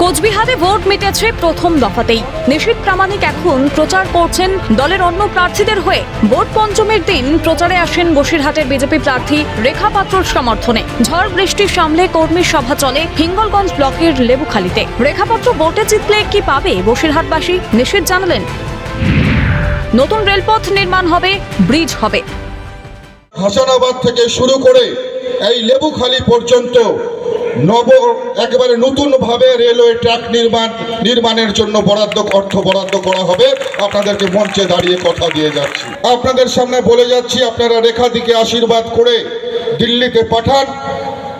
কোচবিহারে ভোট মিটেছে প্রথম দফাতেই। নিশীত প্রামাণিক এখন প্রচার করছেন দলের অন্য প্রার্থীদের হয়ে। ভোট পঞ্চমের দিন প্রচারে আসেন বসিরহাটের বিজেপি প্রার্থী রেখা পাত্রর সমর্থনে। ঝড় বৃষ্টি সামলে কর্মী সভা চলে হিঙ্গলগঞ্জ ব্লকের লেবুখালীতে। রেখাপাত্র ভোটে জিতলে কি পাবে বসিরহাটবাসী? নিশীত জানালেন। নতুন রেলপথ নির্মাণ হবে, ব্রিজ হবে। হাসানাবাদ থেকে শুরু করে এই লেবুখালি পর্যন্ত নব, একেবারে নতুনভাবে রেলওয়ে ট্র্যাক নির্মাণ, নির্মাণের জন্য বরাদ্দ, অর্থ বরাদ্দ করা হবে। আপনাদেরকে মঞ্চে দাঁড়িয়ে কথা দিয়ে যাচ্ছি। আপনাদের সামনে বলে যাচ্ছি, আপনারা রেখাদিকে আশীর্বাদ করে দিল্লিতে পাঠান।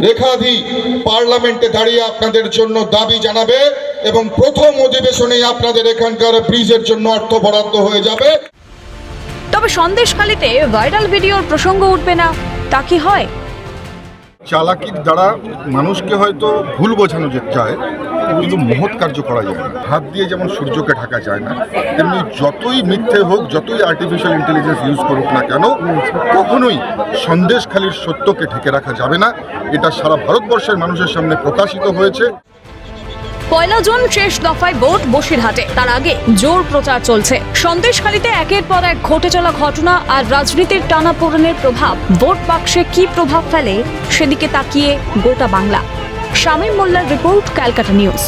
রেখাদি পার্লামেন্টে দাঁড়িয়ে আপনাদের জন্য দাবি জানাবে এবং প্রথম অধিবেশনেই আপনাদের এখানকার ব্রিজের জন্য অর্থ বরাদ্দ হয়ে যাবে। তবে সন্দেশখালীতে ভাইরাল ভিডিওর প্রসঙ্গ উঠবে না। তা কি হয়? চালাকির দ্বারা মানুষকে হয়তো ভুল বোঝানো যায়, কিন্তু মহৎ কার্য করা যায় না। হাত দিয়ে যেমন সূর্যকে ঢাকা যায় না, তেমনি যতই মিথ্যে হোক, যতই আর্টিফিশিয়াল ইন্টেলিজেন্স ইউজ করুক না কেন, কখনোই সন্দেশখালির সত্যকে ঢেকে রাখা যাবে না। এটা সারা ভারতবর্ষের মানুষের সামনে প্রকাশিত হয়েছে। পয়লা জুন শেষ দফায় ভোট বসিরহাটে। তার আগে জোর প্রচার চলছে। সন্দেশখালীতে একের পর এক ঘটে চলা ঘটনা আর রাজনীতির টানাপোড়েনের প্রভাব। ভোট বাক্সে কি প্রভাব ফেলে সেদিকে তাকিয়ে গোটা বাংলা। শামীম মোল্লার রিপোর্ট ক্যালকাটা নিউজ।